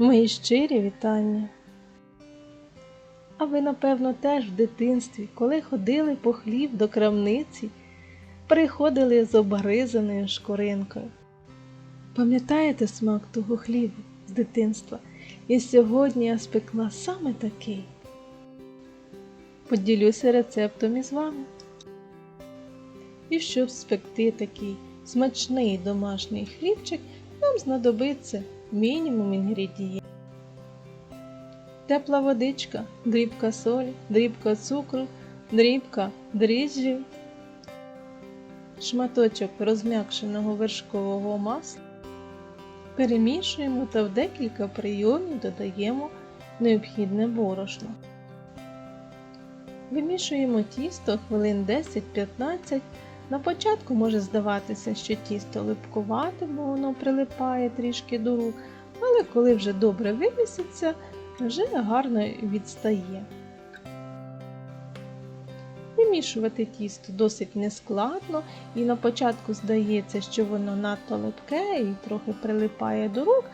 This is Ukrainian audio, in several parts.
Мої щирі вітання. А ви, напевно, теж в дитинстві, коли ходили по хліб до крамниці, приходили з обгризаною шкоринкою. Пам'ятаєте смак того хлібу з дитинства? І сьогодні я спекла саме такий. Поділюся рецептом із вами. І щоб спекти такий смачний домашній хлібчик, нам знадобиться мінімум інгредієнтів. Тепла водичка, дрібка солі, дрібка цукру, дрібка дріжджів, шматочок розм'якшеного вершкового масла. Перемішуємо та в декілька прийомів додаємо необхідне борошно. Вимішуємо тісто хвилин 10-15. На початку може здаватися, що тісто липкувате, бо воно прилипає трішки до рук, але коли вже добре виміситься, вже гарно відстає. Вимішувати тісто досить нескладно, і на початку здається, що воно надто липке і трохи прилипає до рук,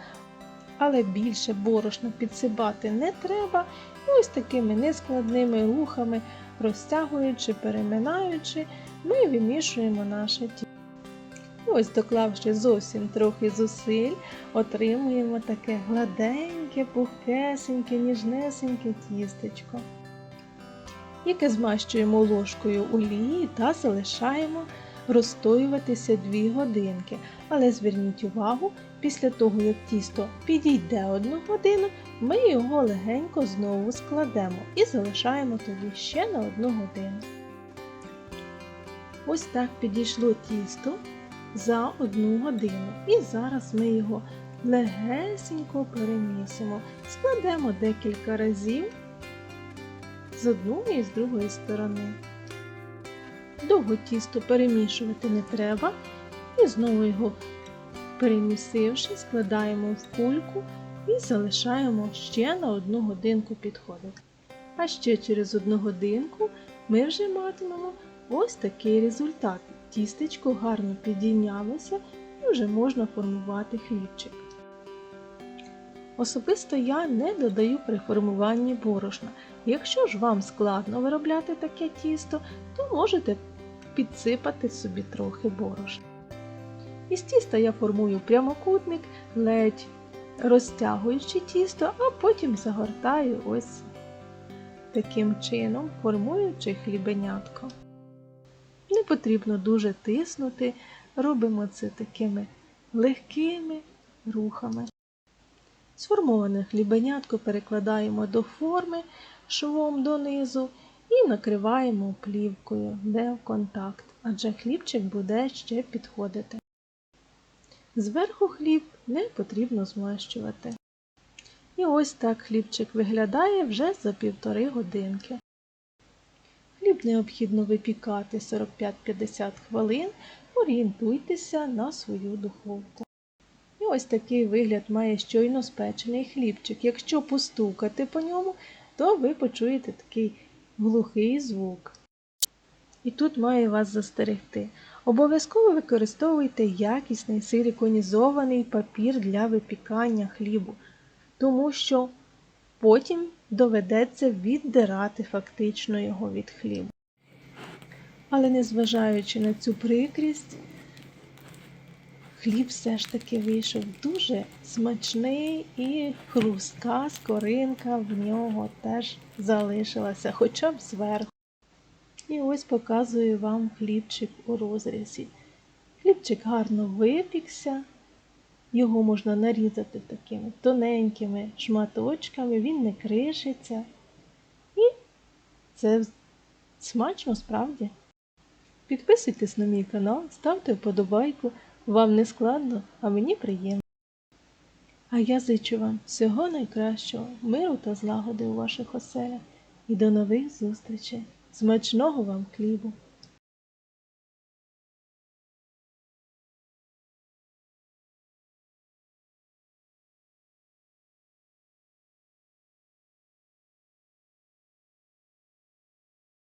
але більше борошна підсипати не треба. І ось такими нескладними рухами, розтягуючи, переминаючи, ми вимішуємо наше тісто. Ось, доклавши зовсім трохи зусиль, отримуємо таке гладеньке, пухкесеньке, ніжнесеньке тістечко, яке змащуємо ложкою олії та залишаємо розстоюватися 2 годинки. Але зверніть увагу, після того, як тісто підійде одну годину, ми його легенько знову складемо і залишаємо тоді ще на одну годину. Ось так підійшло тісто за одну годину. І зараз ми його легесенько перемісимо. Складемо декілька разів з одної і з другої сторони. Довго тісто перемішувати не треба, і знову його перемісивши, складаємо в кульку і залишаємо ще на одну годинку підходити. А ще через одну годинку ми вже матимемо ось такий результат. Тістечко гарно підійнялося і вже можна формувати хлібчик. Особисто я не додаю при формуванні борошна. Якщо ж вам складно виробляти таке тісто, то можете підсипати собі трохи борошна. Із тіста я формую прямокутник, ледь розтягуючи тісто, а потім загортаю ось таким чином, формуючи хлібенятко. Не потрібно дуже тиснути, робимо це такими легкими рухами. Сформоване хлібенятко перекладаємо до форми швом донизу і накриваємо плівкою, де контакт, адже хлібчик буде ще підходити. Зверху хліб не потрібно змащувати. І ось так хлібчик виглядає вже за півтори годинки. Хліб необхідно випікати 45-50 хвилин, орієнтуйтеся на свою духовку. І ось такий вигляд має щойно спечений хлібчик. Якщо постукати по ньому, то ви почуєте такий глухий звук. І тут маю вас застерегти. Обов'язково використовуйте якісний силіконізований папір для випікання хлібу, тому що потім доведеться віддирати фактично його від хлібу. Але незважаючи на цю прикрість, хліб все ж таки вийшов дуже смачний і хрустка скоринка в нього теж залишилася, хоча б зверху. І ось показую вам хлібчик у розрізі. Хлібчик гарно випікся, його можна нарізати такими тоненькими шматочками, він не кришиться. І це смачно справді. Підписуйтесь на мій канал, ставте вподобайку, вам не складно, а мені приємно. А я зичу вам всього найкращого, миру та злагоди у ваших оселях і до нових зустрічей! Смачного вам хлібу!